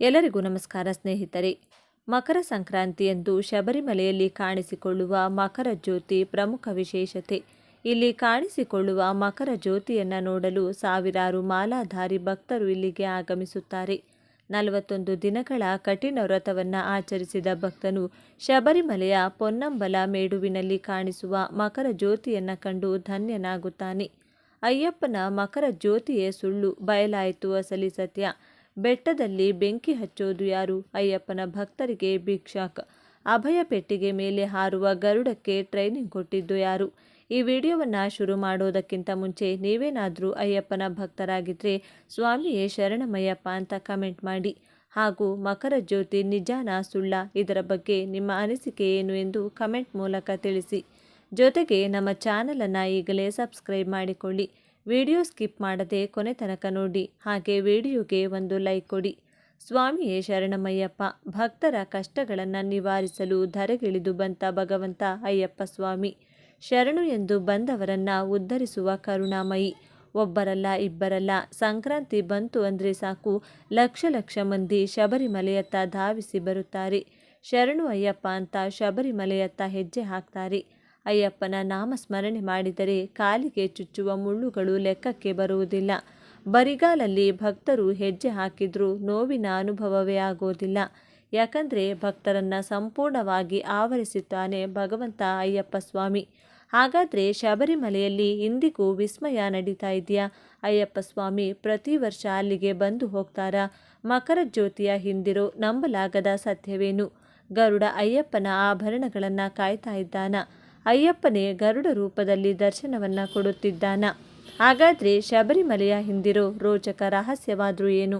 ಎಲ್ಲರಿಗೂ ನಮಸ್ಕಾರ ಸ್ನೇಹಿತರೆ. ಮಕರ ಸಂಕ್ರಾಂತಿಯಂದು ಶಬರಿಮಲೆಯಲ್ಲಿ ಕಾಣಿಸಿಕೊಳ್ಳುವ ಮಕರ ಜ್ಯೋತಿ ಪ್ರಮುಖ ವಿಶೇಷತೆ. ಇಲ್ಲಿ ಕಾಣಿಸಿಕೊಳ್ಳುವ ಮಕರ ಜ್ಯೋತಿಯನ್ನು ನೋಡಲು ಸಾವಿರಾರು ಮಾಲಾಧಾರಿ ಭಕ್ತರು ಇಲ್ಲಿಗೆ ಆಗಮಿಸುತ್ತಾರೆ. ನಲವತ್ತೊಂದು ದಿನಗಳ ಕಠಿಣ ವ್ರತವನ್ನು ಆಚರಿಸಿದ ಭಕ್ತನು ಶಬರಿಮಲೆಯ ಪೊನ್ನಂಬಲ ಮೇಡುವಿನಲ್ಲಿ ಕಾಣಿಸುವ ಮಕರ ಜ್ಯೋತಿಯನ್ನು ಕಂಡು ಧನ್ಯನಾಗುತ್ತಾನೆ. ಅಯ್ಯಪ್ಪನ ಮಕರ ಜ್ಯೋತಿಯೇ ಸುಳ್ಳು, ಬಯಲಾಯಿತು ಅಸಲಿ ಸತ್ಯ. ಬೆಟ್ಟದಲ್ಲಿ ಬೆಂಕಿ ಹಚ್ಚೋದು ಯಾರು? ಅಯ್ಯಪ್ಪನ ಭಕ್ತರಿಗೆ ಭಿಕ್ಷಾಕ್. ಅಭಯ ಪೆಟ್ಟಿಗೆ ಮೇಲೆ ಹಾರುವ ಗರುಡಕ್ಕೆ ಟ್ರೈನಿಂಗ್ ಕೊಟ್ಟಿದ್ದು ಯಾರು? ಈ ವಿಡಿಯೋವನ್ನು ಶುರು ಮಾಡೋದಕ್ಕಿಂತ ಮುಂಚೆ ನೀವೇನಾದರೂ ಅಯ್ಯಪ್ಪನ ಭಕ್ತರಾಗಿದ್ದರೆ ಸ್ವಾಮಿಯೇ ಶರಣಮಯ್ಯಪ್ಪ ಅಂತ ಕಮೆಂಟ್ ಮಾಡಿ. ಹಾಗೂ ಮಕರ ಜ್ಯೋತಿ ನಿಜಾನ ಸುಳ್ಳ ಇದರ ಬಗ್ಗೆ ನಿಮ್ಮ ಅನಿಸಿಕೆ ಏನು ಎಂದು ಕಮೆಂಟ್ ಮೂಲಕ ತಿಳಿಸಿ. ಜೊತೆಗೆ ನಮ್ಮ ಚಾನಲನ್ನು ಈಗಲೇ ಸಬ್ಸ್ಕ್ರೈಬ್ ಮಾಡಿಕೊಳ್ಳಿ. ವಿಡಿಯೋ ಸ್ಕಿಪ್ ಮಾಡದೆ ಕೊನೆ ತನಕ ನೋಡಿ. ಹಾಗೆ ವಿಡಿಯೋಗೆ ಒಂದು ಲೈಕ್ ಕೊಡಿ. ಸ್ವಾಮಿಯೇ ಶರಣಮಯ್ಯಪ್ಪ, ಭಕ್ತರ ಕಷ್ಟಗಳನ್ನು ನಿವಾರಿಸಲು ಧರೆಗಿಳಿದು ಬಂತ ಭಗವಂತ ಅಯ್ಯಪ್ಪ ಸ್ವಾಮಿ. ಶರಣು ಎಂದು ಬಂದವರನ್ನು ಉದ್ಧರಿಸುವ ಕರುಣಾಮಯಿ. ಒಬ್ಬರಲ್ಲ, ಇಬ್ಬರಲ್ಲ, ಸಂಕ್ರಾಂತಿ ಬಂತು ಅಂದರೆ ಸಾಕು. ಲಕ್ಷ ಲಕ್ಷ ಮಂದಿ ಶಬರಿಮಲೆಯತ್ತ ಧಾವಿಸಿ ಬರುತ್ತಾರೆ. ಶರಣು ಅಯ್ಯಪ್ಪ ಅಂತ ಶಬರಿಮಲೆಯತ್ತ ಹೆಜ್ಜೆ ಹಾಕ್ತಾರೆ. ಅಯ್ಯಪ್ಪನ ನಾಮಸ್ಮರಣೆ ಮಾಡಿದರೆ ಕಾಲಿಗೆ ಚುಚ್ಚುವ ಮುಳ್ಳುಗಳು ಲೆಕ್ಕಕ್ಕೆ ಬರುವುದಿಲ್ಲ. ಬರಿಗಾಲಲ್ಲಿ ಭಕ್ತರು ಹೆಜ್ಜೆ ಹಾಕಿದರೂ ನೋವಿನ ಅನುಭವವೇ ಆಗೋದಿಲ್ಲ. ಯಾಕಂದರೆ ಭಕ್ತರನ್ನು ಸಂಪೂರ್ಣವಾಗಿ ಆವರಿಸುತ್ತಾನೆ ಭಗವಂತ ಅಯ್ಯಪ್ಪ ಸ್ವಾಮಿ. ಹಾಗಾದರೆ ಶಬರಿಮಲೆಯಲ್ಲಿ ಇಂದಿಗೂ ವಿಸ್ಮಯ ನಡೀತಾ ಇದೆಯಾ? ಅಯ್ಯಪ್ಪ ಸ್ವಾಮಿ ಪ್ರತಿ ವರ್ಷ ಅಲ್ಲಿಗೆ ಬಂದು ಹೋಗ್ತಾರಾ? ಮಕರ ಜ್ಯೋತಿಯ ಹಿಂದಿರೋ ನಂಬಲಾಗದ ಸತ್ಯವೇನು? ಗರುಡ ಅಯ್ಯಪ್ಪನ ಆಭರಣಗಳನ್ನು ಕಾಯ್ತಾ ಇದ್ದಾನ. ಅಯ್ಯಪ್ಪನೇ ಗರುಡ ರೂಪದಲ್ಲಿ ದರ್ಶನವನ್ನು ಕೊಡುತ್ತಿದ್ದಾನ. ಹಾಗಾದರೆ ಶಬರಿಮಲೆಯ ಹಿಂದಿರೋ ರೋಚಕ ರಹಸ್ಯವಾದರೂ ಏನು?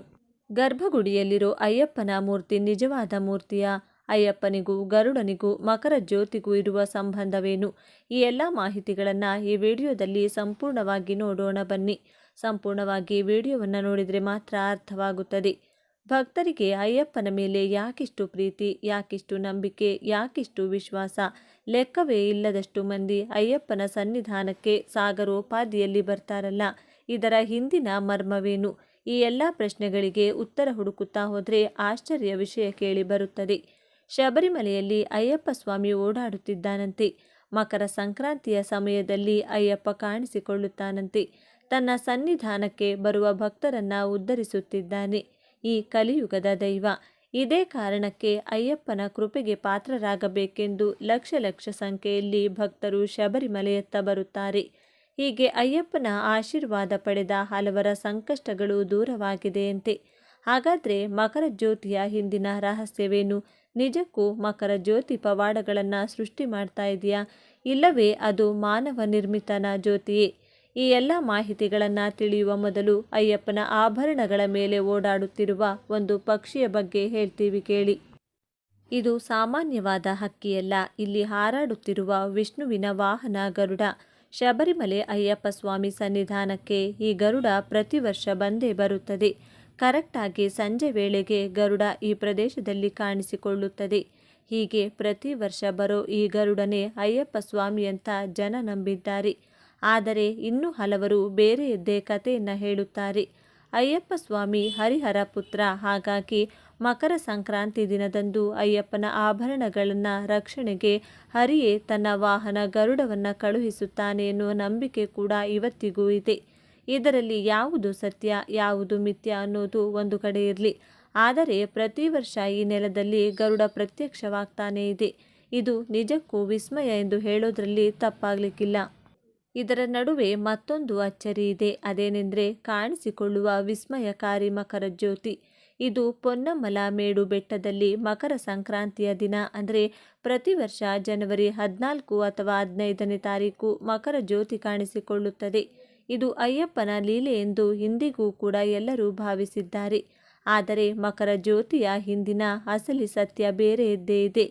ಗರ್ಭಗುಡಿಯಲ್ಲಿರೋ ಅಯ್ಯಪ್ಪನ ಮೂರ್ತಿ ನಿಜವಾದ ಮೂರ್ತಿಯ? ಅಯ್ಯಪ್ಪನಿಗೂ ಗರುಡನಿಗೂ ಮಕರ ಜ್ಯೋತಿಗೂ ಇರುವ ಸಂಬಂಧವೇನು? ಈ ಎಲ್ಲ ಮಾಹಿತಿಗಳನ್ನು ಈ ವಿಡಿಯೋದಲ್ಲಿ ಸಂಪೂರ್ಣವಾಗಿ ನೋಡೋಣ ಬನ್ನಿ. ಸಂಪೂರ್ಣವಾಗಿ ವಿಡಿಯೋವನ್ನು ನೋಡಿದರೆ ಮಾತ್ರ ಅರ್ಥವಾಗುತ್ತದೆ. ಭಕ್ತರಿಗೆ ಅಯ್ಯಪ್ಪನ ಮೇಲೆ ಯಾಕಿಷ್ಟು ಪ್ರೀತಿ, ಯಾಕಿಷ್ಟು ನಂಬಿಕೆ, ಯಾಕಿಷ್ಟು ವಿಶ್ವಾಸ? ಲೆಕ್ಕವೇ ಇಲ್ಲದಷ್ಟು ಮಂದಿ ಅಯ್ಯಪ್ಪನ ಸನ್ನಿಧಾನಕ್ಕೆ ಸಾಗರೋಪಾದಿಯಲ್ಲಿ ಬರ್ತಾರಲ್ಲ, ಇದರ ಹಿಂದಿನ ಮರ್ಮವೇನು? ಈ ಎಲ್ಲ ಪ್ರಶ್ನೆಗಳಿಗೆ ಉತ್ತರ ಹುಡುಕುತ್ತಾ ಹೋದರೆ ಆಶ್ಚರ್ಯ ವಿಷಯ ಕೇಳಿ ಬರುತ್ತದೆ. ಶಬರಿಮಲೆಯಲ್ಲಿ ಅಯ್ಯಪ್ಪ ಸ್ವಾಮಿ ಓಡಾಡುತ್ತಿದ್ದಾನಂತೆ. ಮಕರ ಸಂಕ್ರಾಂತಿಯ ಸಮಯದಲ್ಲಿ ಅಯ್ಯಪ್ಪ ಕಾಣಿಸಿಕೊಳ್ಳುತ್ತಾನಂತೆ. ತನ್ನ ಸನ್ನಿಧಾನಕ್ಕೆ ಬರುವ ಭಕ್ತರನ್ನ ಉದ್ಧರಿಸುತ್ತಿದ್ದಾನೆ. ಈ ಕಲಿಯುಗದ ದೈವ. ಇದೇ ಕಾರಣಕ್ಕೆ ಅಯ್ಯಪ್ಪನ ಕೃಪೆಗೆ ಪಾತ್ರರಾಗಬೇಕೆಂದು ಲಕ್ಷ ಲಕ್ಷ ಸಂಖ್ಯೆಯಲ್ಲಿ ಭಕ್ತರು ಶಬರಿಮಲೆಯತ್ತ ಬರುತ್ತಾರೆ. ಹೀಗೆ ಅಯ್ಯಪ್ಪನ ಆಶೀರ್ವಾದ ಪಡೆದ ಹಲವರ ಸಂಕಷ್ಟಗಳು ದೂರವಾಗಿದೆಯಂತೆ. ಹಾಗಾದರೆ ಮಕರ ಜ್ಯೋತಿಯ ಹಿಂದಿನ ರಹಸ್ಯವೇನು? ನಿಜಕ್ಕೂ ಮಕರ ಜ್ಯೋತಿ ಪವಾಡಗಳನ್ನು ಸೃಷ್ಟಿ ಮಾಡ್ತಾ ಇದೆಯಾ? ಇಲ್ಲವೇ ಅದು ಮಾನವ ನಿರ್ಮಿತನ ಜ್ಯೋತಿಯೇ? ಈ ಎಲ್ಲ ಮಾಹಿತಿಗಳನ್ನು ತಿಳಿಯುವ ಮೊದಲು ಅಯ್ಯಪ್ಪನ ಆಭರಣಗಳ ಮೇಲೆ ಓಡಾಡುತ್ತಿರುವ ಒಂದು ಪಕ್ಷಿಯ ಬಗ್ಗೆ ಹೇಳ್ತೀವಿ ಕೇಳಿ. ಇದು ಸಾಮಾನ್ಯವಾದ ಹಕ್ಕಿಯಲ್ಲ. ಇಲ್ಲಿ ಹಾರಾಡುತ್ತಿರುವ ವಿಷ್ಣುವಿನ ವಾಹನ ಗರುಡ. ಶಬರಿಮಲೆ ಅಯ್ಯಪ್ಪ ಸ್ವಾಮಿ ಸನ್ನಿಧಾನಕ್ಕೆ ಈ ಗರುಡ ಪ್ರತಿ ವರ್ಷ ಬಂದೇ ಬರುತ್ತದೆ. ಕರೆಕ್ಟಾಗಿ ಸಂಜೆ ವೇಳೆಗೆ ಗರುಡ ಈ ಪ್ರದೇಶದಲ್ಲಿ ಕಾಣಿಸಿಕೊಳ್ಳುತ್ತದೆ. ಹೀಗೆ ಪ್ರತಿ ವರ್ಷ ಬರೋ ಈ ಗರುಡನೇ ಅಯ್ಯಪ್ಪ ಸ್ವಾಮಿ ಅಂತ ಜನ ನಂಬಿದ್ದಾರೆ. ಆದರೆ ಇನ್ನೂ ಹಲವರು ಬೇರೆಯದ್ದೇ ಕಥೆಯನ್ನು ಹೇಳುತ್ತಾರೆ. ಅಯ್ಯಪ್ಪ ಸ್ವಾಮಿ ಹರಿಹರ ಪುತ್ರ, ಹಾಗಾಗಿ ಮಕರ ಸಂಕ್ರಾಂತಿ ದಿನದಂದು ಅಯ್ಯಪ್ಪನ ಆಭರಣಗಳನ್ನು ರಕ್ಷಣೆಗೆ ಹರಿಯೇ ತನ್ನ ವಾಹನ ಗರುಡವನ್ನು ಕಳುಹಿಸುತ್ತಾನೆ ಎನ್ನುವ ನಂಬಿಕೆ ಕೂಡ ಇವತ್ತಿಗೂ ಇದೆ. ಇದರಲ್ಲಿ ಯಾವುದು ಸತ್ಯ, ಯಾವುದು ಮಿಥ್ಯ ಅನ್ನೋದು ಒಂದು ಕಡೆ ಇರಲಿ. ಆದರೆ ಪ್ರತಿ ವರ್ಷ ಈ ನೆಲದಲ್ಲಿ ಗರುಡ ಪ್ರತ್ಯಕ್ಷವಾಗ್ತಾನೇ ಇದೆ. ಇದು ನಿಜಕ್ಕೂ ವಿಸ್ಮಯ ಎಂದು ಹೇಳೋದರಲ್ಲಿ ತಪ್ಪಾಗಲಿಕ್ಕಿಲ್ಲ. ಇದರ ನಡುವೆ ಮತ್ತೊಂದು ಅಚ್ಚರಿ ಇದೆ. ಅದೇನೆಂದರೆ ಕಾಣಿಸಿಕೊಳ್ಳುವ ವಿಸ್ಮಯಕಾರಿ ಮಕರ ಜ್ಯೋತಿ. ಇದು ಪೊನ್ನಮ್ಮಲ ಮೇಡು ಬೆಟ್ಟದಲ್ಲಿ ಮಕರ ಸಂಕ್ರಾಂತಿಯ ದಿನ. ಅಂದರೆ ಪ್ರತಿ ವರ್ಷ ಜನವರಿ ಹದಿನಾಲ್ಕು ಅಥವಾ ಹದಿನೈದನೇ ತಾರೀಕು ಮಕರ ಜ್ಯೋತಿ ಕಾಣಿಸಿಕೊಳ್ಳುತ್ತದೆ. ಇದು ಅಯ್ಯಪ್ಪನ ಲೀಲೆ ಎಂದು ಇಂದಿಗೂ ಕೂಡ ಎಲ್ಲರೂ ಭಾವಿಸಿದ್ದಾರೆ. ಆದರೆ ಮಕರ ಜ್ಯೋತಿಯ ಹಿಂದಿನ ಅಸಲಿ ಸತ್ಯ ಬೇರೆಯದ್ದೇ ಇದೆ.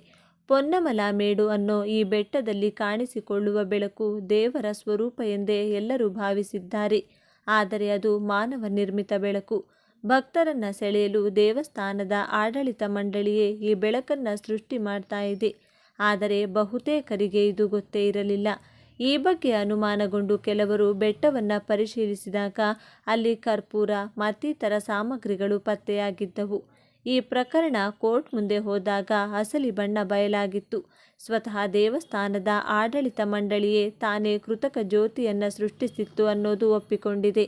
ಪೊನ್ನಮಲ ಮೇಡು ಅನ್ನೋ ಈ ಬೆಟ್ಟದಲ್ಲಿ ಕಾಣಿಸಿಕೊಳ್ಳುವ ಬೆಳಕು ದೇವರ ಸ್ವರೂಪ ಎಂದೇ ಎಲ್ಲರೂ ಭಾವಿಸಿದ್ದಾರೆ. ಆದರೆ ಅದು ಮಾನವ ನಿರ್ಮಿತ ಬೆಳಕು. ಭಕ್ತರನ್ನ ಸೆಳೆಯಲು ದೇವಸ್ಥಾನದ ಆಡಳಿತ ಮಂಡಳಿಯೇ ಈ ಬೆಳಕನ್ನು ಸೃಷ್ಟಿ ಮಾಡ್ತಾ ಇದೆ. ಆದರೆ ಬಹುತೇಕರಿಗೆ ಇದು ಗೊತ್ತೇ ಇರಲಿಲ್ಲ. ಈ ಬಗ್ಗೆ ಅನುಮಾನಗೊಂಡು ಕೆಲವರು ಬೆಟ್ಟವನ್ನು ಪರಿಶೀಲಿಸಿದಾಗ ಅಲ್ಲಿ ಕರ್ಪೂರ, ಮತ್ತಿತರ ಸಾಮಗ್ರಿಗಳು ಪತ್ತೆಯಾಗಿದ್ದವು. ಈ ಪ್ರಕರಣ ಕೋರ್ಟ್ ಮುಂದೆ ಹೋದಾಗ ಅಸಲಿ ಬಣ್ಣ ಬಯಲಾಗಿತ್ತು. ಸ್ವತಃ ದೇವಸ್ಥಾನದ ಆಡಳಿತ ಮಂಡಳಿಯೇ ತಾನೇ ಕೃತಕ ಜ್ಯೋತಿಯನ್ನು ಸೃಷ್ಟಿಸಿತ್ತು ಅನ್ನೋದು ಒಪ್ಪಿಕೊಂಡಿದೆ.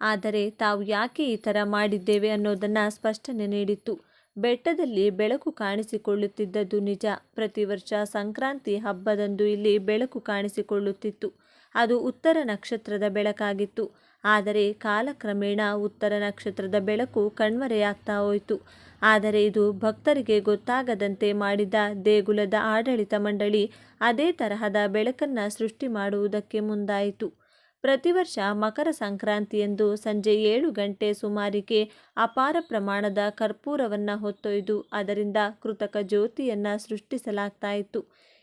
ಆದರೆ ತಾವು ಯಾಕೆ ಈ ಥರ ಮಾಡಿದ್ದೇವೆ ಅನ್ನೋದನ್ನು ಸ್ಪಷ್ಟನೆ ನೀಡಿತ್ತು. ಬೆಟ್ಟದಲ್ಲಿ ಬೆಳಕು ಕಾಣಿಸಿಕೊಳ್ಳುತ್ತಿದ್ದದ್ದು ನಿಜ. ಪ್ರತಿ ವರ್ಷ ಸಂಕ್ರಾಂತಿ ಹಬ್ಬದಂದು ಇಲ್ಲಿ ಬೆಳಕು ಕಾಣಿಸಿಕೊಳ್ಳುತ್ತಿತ್ತು. ಅದು ಉತ್ತರ ನಕ್ಷತ್ರದ ಬೆಳಕಾಗಿತ್ತು. ಆದರೆ ಕಾಲಕ್ರಮೇಣ ಉತ್ತರ ನಕ್ಷತ್ರದ ಬೆಳಕು ಕಣ್ಮರೆಯಾಗ್ತಾ ಹೋಯಿತು. ಆದರೆ ಇದು ಭಕ್ತರಿಗೆ ಗೊತ್ತಾಗದಂತೆ ಮಾಡಿದ ದೇಗುಲದ ಆಡಳಿತ ಮಂಡಳಿ ಅದೇ ತರಹದ ಬೆಳಕನ್ನು ಸೃಷ್ಟಿ ಮಾಡುವುದಕ್ಕೆ ಮುಂದಾಯಿತು. ಪ್ರತಿ ವರ್ಷ ಮಕರ ಸಂಕ್ರಾಂತಿಯಂದು ಸಂಜೆ ಏಳು ಗಂಟೆ ಸುಮಾರಿಗೆ ಅಪಾರ ಪ್ರಮಾಣದ ಕರ್ಪೂರವನ್ನು ಹೊತ್ತೊಯ್ದು ಅದರಿಂದ ಕೃತಕ ಜ್ಯೋತಿಯನ್ನು ಸೃಷ್ಟಿಸಲಾಗ್ತಾ ಇತ್ತು.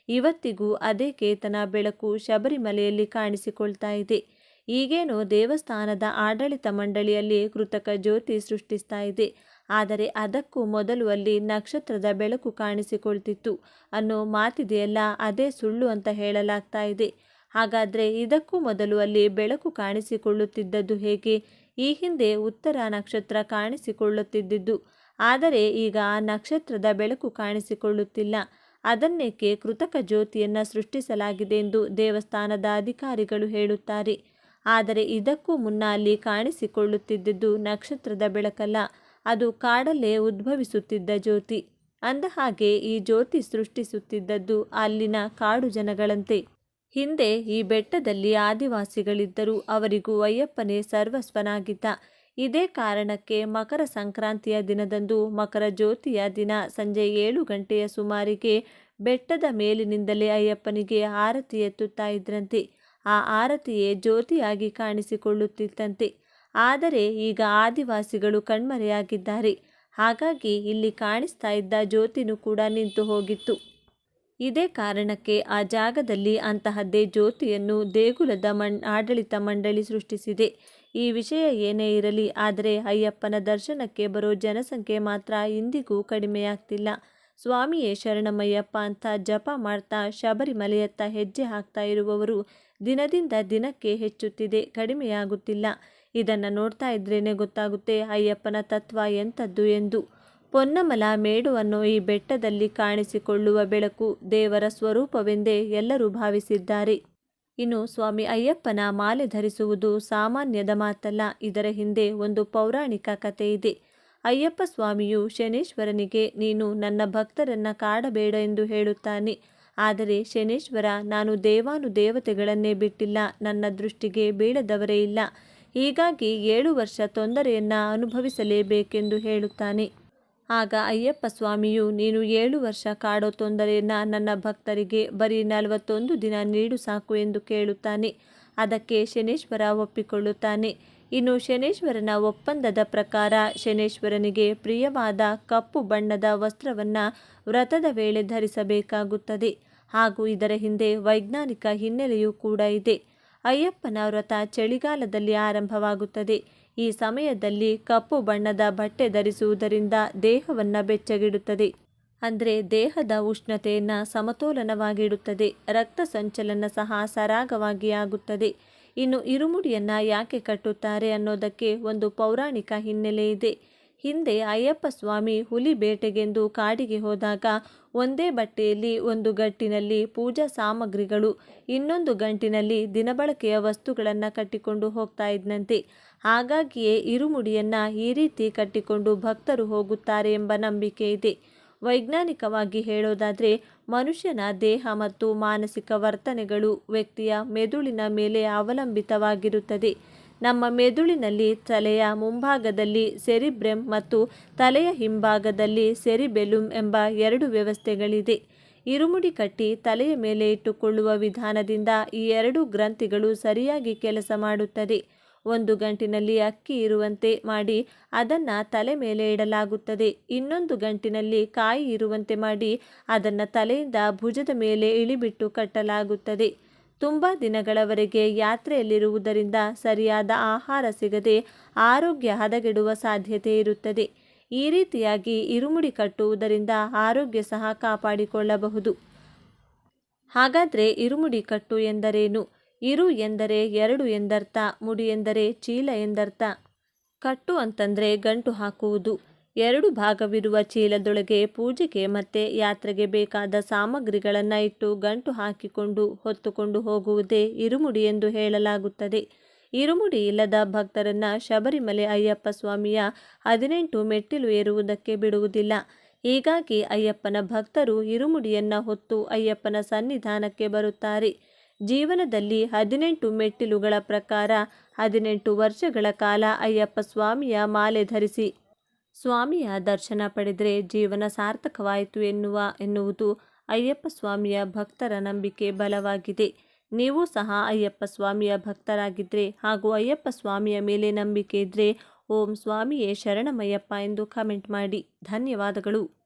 ಇವತ್ತಿಗೂ ಅದೇ ಕೇತನ ಬೆಳಕು ಶಬರಿಮಲೆಯಲ್ಲಿ ಕಾಣಿಸಿಕೊಳ್ತಾ ಇದೆ. ಈಗೇನು ದೇವಸ್ಥಾನದ ಆಡಳಿತ ಮಂಡಳಿಯಲ್ಲಿ ಕೃತಕ ಜ್ಯೋತಿ ಸೃಷ್ಟಿಸ್ತಾ ಇದೆ. ಆದರೆ ಅದಕ್ಕೂ ಮೊದಲು ಅಲ್ಲಿ ನಕ್ಷತ್ರದ ಬೆಳಕು ಕಾಣಿಸಿಕೊಳ್ತಿತ್ತು ಅನ್ನೋ ಮಾತಿದೆಯಲ್ಲ, ಅದೇ ಸುಳ್ಳು ಅಂತ ಹೇಳಲಾಗ್ತಾ ಇದೆ. ಹಾಗಾದರೆ ಇದಕ್ಕೂ ಮೊದಲು ಅಲ್ಲಿ ಬೆಳಕು ಕಾಣಿಸಿಕೊಳ್ಳುತ್ತಿದ್ದದ್ದು ಹೇಗೆ? ಈ ಹಿಂದೆ ಉತ್ತರ ನಕ್ಷತ್ರ ಕಾಣಿಸಿಕೊಳ್ಳುತ್ತಿದ್ದುದು ಆದರೆ ಈಗ ನಕ್ಷತ್ರದ ಬೆಳಕು ಕಾಣಿಸಿಕೊಳ್ಳುತ್ತಿಲ್ಲ. ಅದನ್ನೇಕೆ ಕೃತಕ ಜ್ಯೋತಿಯನ್ನು ಸೃಷ್ಟಿಸಲಾಗಿದೆ ಎಂದು ದೇವಸ್ಥಾನದ ಅಧಿಕಾರಿಗಳು ಹೇಳುತ್ತಾರೆ. ಆದರೆ ಇದಕ್ಕೂ ಮುನ್ನ ಅಲ್ಲಿ ಕಾಣಿಸಿಕೊಳ್ಳುತ್ತಿದ್ದುದು ನಕ್ಷತ್ರದ ಬೆಳಕಲ್ಲ, ಅದು ಕಾಡಲ್ಲೇ ಉದ್ಭವಿಸುತ್ತಿದ್ದ ಜ್ಯೋತಿ. ಅಂದಹಾಗೆ ಈ ಜ್ಯೋತಿ ಸೃಷ್ಟಿಸುತ್ತಿದ್ದದ್ದು ಅಲ್ಲಿನ ಕಾಡು ಜನಗಳಂತೆ. ಹಿಂದೆ ಈ ಬೆಟ್ಟದಲ್ಲಿ ಆದಿವಾಸಿಗಳಿದ್ದರು ಅವರಿಗೂ ಅಯ್ಯಪ್ಪನೇ ಸರ್ವಸ್ವನಾಗಿದ್ದ. ಇದೇ ಕಾರಣಕ್ಕೆ ಮಕರ ಸಂಕ್ರಾಂತಿಯ ದಿನದಂದು ಮಕರ ಜ್ಯೋತಿಯ ದಿನ ಸಂಜೆ ಏಳು ಗಂಟೆಯ ಸುಮಾರಿಗೆ ಬೆಟ್ಟದ ಮೇಲಿನಿಂದಲೇ ಅಯ್ಯಪ್ಪನಿಗೆ ಆರತಿ ಎತ್ತುತ್ತಾ ಇದ್ರಂತೆ. ಆ ಆರತಿಯೇ ಜ್ಯೋತಿಯಾಗಿ ಕಾಣಿಸಿಕೊಳ್ಳುತ್ತಿತ್ತಂತೆ. ಆದರೆ ಈಗ ಆದಿವಾಸಿಗಳು ಕಣ್ಮರೆಯಾಗಿದ್ದಾರೆ. ಹಾಗಾಗಿ ಇಲ್ಲಿ ಕಾಣಿಸ್ತಾ ಇದ್ದ ಜ್ಯೋತಿನೂ ಕೂಡ ನಿಂತು ಹೋಗಿತ್ತು. ಇದೇ ಕಾರಣಕ್ಕೆ ಆ ಜಾಗದಲ್ಲಿ ಅಂತಹದ್ದೇ ಜ್ಯೋತಿಯನ್ನು ದೇಗುಲದ ಮಣ್, ಆಡಳಿತ ಮಂಡಳಿ ಸೃಷ್ಟಿಸಿದೆ. ಈ ವಿಷಯ ಏನೇ ಇರಲಿ, ಆದರೆ ಅಯ್ಯಪ್ಪನ ದರ್ಶನಕ್ಕೆ ಬರೋ ಜನಸಂಖ್ಯೆ ಮಾತ್ರ ಇಂದಿಗೂ ಕಡಿಮೆಯಾಗ್ತಿಲ್ಲ. ಸ್ವಾಮಿಯೇ ಶರಣಮಯ್ಯಪ್ಪ ಅಂತ ಜಪ ಮಾಡ್ತಾ ಶಬರಿಮಲೆಯತ್ತ ಹೆಜ್ಜೆ ಹಾಕ್ತಾ ಇರುವವರು ದಿನದಿಂದ ದಿನಕ್ಕೆ ಹೆಚ್ಚುತ್ತಿದೆ, ಕಡಿಮೆಯಾಗುತ್ತಿಲ್ಲ. ಇದನ್ನು ನೋಡ್ತಾ ಇದ್ರೇನೆ ಗೊತ್ತಾಗುತ್ತೆ ಅಯ್ಯಪ್ಪನ ತತ್ವ ಎಂಥದ್ದು ಎಂದು. ಪೊನ್ನಮಲ ಮೇಡು ಈ ಬೆಟ್ಟದಲ್ಲಿ ಕಾಣಿಸಿಕೊಳ್ಳುವ ಬೆಳಕು ದೇವರ ಸ್ವರೂಪವೆಂದೇ ಎಲ್ಲರೂ ಭಾವಿಸಿದ್ದಾರೆ. ಇನ್ನು ಸ್ವಾಮಿ ಅಯ್ಯಪ್ಪನ ಮಾಲೆ ಧರಿಸುವುದು ಸಾಮಾನ್ಯದ ಮಾತಲ್ಲ. ಇದರ ಹಿಂದೆ ಒಂದು ಪೌರಾಣಿಕ ಕಥೆ ಇದೆ. ಅಯ್ಯಪ್ಪ ಸ್ವಾಮಿಯು ಶನೇಶ್ವರನಿಗೆ, ನೀನು ನನ್ನ ಭಕ್ತರನ್ನ ಕಾಡಬೇಡ ಎಂದು ಹೇಳುತ್ತಾನೆ. ಆದರೆ ಶನೇಶ್ವರ, ನಾನು ದೇವಾನು ದೇವತೆಗಳನ್ನೇ ಬಿಟ್ಟಿಲ್ಲ. ನನ್ನ ದೃಷ್ಟಿಗೆ ಬೀಳದವರೇ ಇಲ್ಲ. ಹೀಗಾಗಿ ಏಳು ವರ್ಷ ತೊಂದರೆಯನ್ನು ಅನುಭವಿಸಲೇಬೇಕೆಂದು ಹೇಳುತ್ತಾನೆ. ಆಗ ಅಯ್ಯಪ್ಪ ಸ್ವಾಮಿಯು, ನೀನು ಏಳು ವರ್ಷ ಕಾಡೋ ತೊಂದರೆಯನ್ನು ನನ್ನ ಭಕ್ತರಿಗೆ ಬರೀ ನಲವತ್ತೊಂದು ದಿನ ನೀಡು ಸಾಕು ಎಂದು ಕೇಳುತ್ತಾನೆ. ಅದಕ್ಕೆ ಶನೇಶ್ವರ ಒಪ್ಪಿಕೊಳ್ಳುತ್ತಾನೆ. ಇನ್ನು ಶನೇಶ್ವರನ ಒಪ್ಪಂದದ ಪ್ರಕಾರ ಶನೇಶ್ವರನಿಗೆ ಪ್ರಿಯವಾದ ಕಪ್ಪು ಬಣ್ಣದ ವಸ್ತ್ರವನ್ನು ವ್ರತದ ವೇಳೆ ಧರಿಸಬೇಕಾಗುತ್ತದೆ. ಹಾಗೂ ಇದರ ಹಿಂದೆ ವೈಜ್ಞಾನಿಕ ಹಿನ್ನೆಲೆಯೂ ಕೂಡ ಇದೆ. ಅಯ್ಯಪ್ಪನ ವ್ರತ ಚಳಿಗಾಲದಲ್ಲಿ ಆರಂಭವಾಗುತ್ತದೆ. ಈ ಸಮಯದಲ್ಲಿ ಕಪ್ಪು ಬಣ್ಣದ ಬಟ್ಟೆ ಧರಿಸುವುದರಿಂದ ದೇಹವನ್ನು ಬೆಚ್ಚಗಿಡುತ್ತದೆ. ಅಂದರೆ ದೇಹದ ಉಷ್ಣತೆಯನ್ನು ಸಮತೋಲನವಾಗಿಡುತ್ತದೆ. ರಕ್ತ ಸಂಚಲನ ಸಹ ಸರಾಗವಾಗಿ ಆಗುತ್ತದೆ. ಇನ್ನು ಇರುಮುಡಿಯನ್ನು ಯಾಕೆ ಕಟ್ಟುತ್ತಾರೆ ಅನ್ನೋದಕ್ಕೆ ಒಂದು ಪೌರಾಣಿಕ ಹಿನ್ನೆಲೆ ಇದೆ. ಹಿಂದೆ ಅಯ್ಯಪ್ಪ ಸ್ವಾಮಿ ಹುಲಿ ಬೇಟೆಗೆಂದು ಕಾಡಿಗೆ ಹೋದಾಗ ಒಂದೇ ಬಟ್ಟೆಯಲ್ಲಿ ಒಂದು ಗಟ್ಟಿನಲ್ಲಿ ಪೂಜಾ ಸಾಮಗ್ರಿಗಳು, ಇನ್ನೊಂದು ಗಂಟಿನಲ್ಲಿ ದಿನಬಳಕೆಯ ವಸ್ತುಗಳನ್ನು ಕಟ್ಟಿಕೊಂಡು ಹೋಗ್ತಾ ಇದ್ನಂತೆ. ಹಾಗಾಗಿಯೇ ಇರುಮುಡಿಯನ್ನು ಈ ರೀತಿ ಕಟ್ಟಿಕೊಂಡು ಭಕ್ತರು ಹೋಗುತ್ತಾರೆ ಎಂಬ ನಂಬಿಕೆ ಇದೆ. ವೈಜ್ಞಾನಿಕವಾಗಿ ಹೇಳೋದಾದರೆ, ಮನುಷ್ಯನ ದೇಹ ಮತ್ತು ಮಾನಸಿಕ ವರ್ತನೆಗಳು ವ್ಯಕ್ತಿಯ ಮೆದುಳಿನ ಮೇಲೆ ಅವಲಂಬಿತವಾಗಿರುತ್ತದೆ. ನಮ್ಮ ಮೆದುಳಿನಲ್ಲಿ ತಲೆಯ ಮುಂಭಾಗದಲ್ಲಿ ಸೆರಿಬ್ರೆಮ್ ಮತ್ತು ತಲೆಯ ಹಿಂಭಾಗದಲ್ಲಿ ಸೆರಿಬೆಲುಮ್ ಎಂಬ ಎರಡು ವ್ಯವಸ್ಥೆಗಳಿದೆ. ಇರುಮುಡಿ ಕಟ್ಟಿ ತಲೆಯ ಮೇಲೆ ಇಟ್ಟುಕೊಳ್ಳುವ ವಿಧಾನದಿಂದ ಈ ಎರಡು ಗ್ರಂಥಿಗಳು ಸರಿಯಾಗಿ ಕೆಲಸ ಮಾಡುತ್ತದೆ. ಒಂದು ಗಂಟಿನಲ್ಲಿ ಅಕ್ಕಿ ಇರುವಂತೆ ಮಾಡಿ ಅದನ್ನು ತಲೆ ಮೇಲೆ ಇಡಲಾಗುತ್ತದೆ. ಇನ್ನೊಂದು ಗಂಟಿನಲ್ಲಿ ಕಾಯಿ ಇರುವಂತೆ ಮಾಡಿ ಅದನ್ನು ತಲೆಯಿಂದ ಭುಜದ ಮೇಲೆ ಇಳಿಬಿಟ್ಟು ಕಟ್ಟಲಾಗುತ್ತದೆ. ತುಂಬ ದಿನಗಳವರೆಗೆ ಯಾತ್ರೆಯಲ್ಲಿರುವುದರಿಂದ ಸರಿಯಾದ ಆಹಾರ ಸಿಗದೆ ಆರೋಗ್ಯ ಹದಗೆಡುವ ಸಾಧ್ಯತೆ ಇರುತ್ತದೆ. ಈ ರೀತಿಯಾಗಿ ಇರುಮುಡಿ ಕಟ್ಟುವುದರಿಂದ ಆರೋಗ್ಯ ಸಹ ಕಾಪಾಡಿಕೊಳ್ಳಬಹುದು. ಹಾಗಾದರೆ ಇರುಮುಡಿ ಕಟ್ಟು ಎಂದರೇನು? ಇರು ಎಂದರೆ ಎರಡು ಎಂದರ್ಥ, ಮುಡಿ ಎಂದರೆ ಚೀಲ ಎಂದರ್ಥ. ಕಟ್ಟು ಅಂತಂದರೆ ಗಂಟು ಹಾಕುವುದು. ಎರಡು ಭಾಗವಿರುವ ಚೀಲದೊಳಗೆ ಪೂಜೆಗೆ ಮತ್ತೆ ಯಾತ್ರೆಗೆ ಬೇಕಾದ ಸಾಮಗ್ರಿಗಳನ್ನು ಇಟ್ಟು ಗಂಟು ಹಾಕಿಕೊಂಡು ಹೊತ್ತುಕೊಂಡು ಹೋಗುವುದೇ ಇರುಮುಡಿ ಎಂದು ಹೇಳಲಾಗುತ್ತದೆ. ಇರುಮುಡಿ ಇಲ್ಲದ ಭಕ್ತರನ್ನ ಶಬರಿಮಲೆ ಅಯ್ಯಪ್ಪ ಸ್ವಾಮಿಯ ಹದಿನೆಂಟು ಮೆಟ್ಟಿಲು ಏರುವುದಕ್ಕೆ ಬಿಡುವುದಿಲ್ಲ. ಹೀಗಾಗಿ ಅಯ್ಯಪ್ಪನ ಭಕ್ತರು ಇರುಮುಡಿಯನ್ನ ಹೊತ್ತು ಅಯ್ಯಪ್ಪನ ಸನ್ನಿಧಾನಕ್ಕೆ ಬರುತ್ತಾರೆ. ಜೀವನದಲ್ಲಿ ಹದಿನೆಂಟು ಮೆಟ್ಟಿಲುಗಳ ಪ್ರಕಾರ ಹದಿನೆಂಟು ವರ್ಷಗಳ ಕಾಲ ಅಯ್ಯಪ್ಪ ಸ್ವಾಮಿಯ ಮಾಲೆ ಧರಿಸಿ ಸ್ವಾಮಿಯ ದರ್ಶನ ಪಡೆದರೆ ಜೀವನ ಸಾರ್ಥಕವಾಯಿತು ಎನ್ನುವ, ಎನ್ನುವುದು ಅಯ್ಯಪ್ಪ ಸ್ವಾಮಿಯ ಭಕ್ತರ ನಂಬಿಕೆ ಬಲವಾಗಿದೆ. ನೀವು ಸಹ ಅಯ್ಯಪ್ಪ ಸ್ವಾಮಿಯ ಭಕ್ತರಾಗಿದ್ದರೆ ಹಾಗೂ ಅಯ್ಯಪ್ಪ ಸ್ವಾಮಿಯ ಮೇಲೆ ನಂಬಿಕೆ ಇದ್ದರೆ ಓಂ ಸ್ವಾಮಿಯೇ ಶರಣಮಯ್ಯಪ್ಪ ಎಂದು ಕಮೆಂಟ್ ಮಾಡಿ. ಧನ್ಯವಾದಗಳು.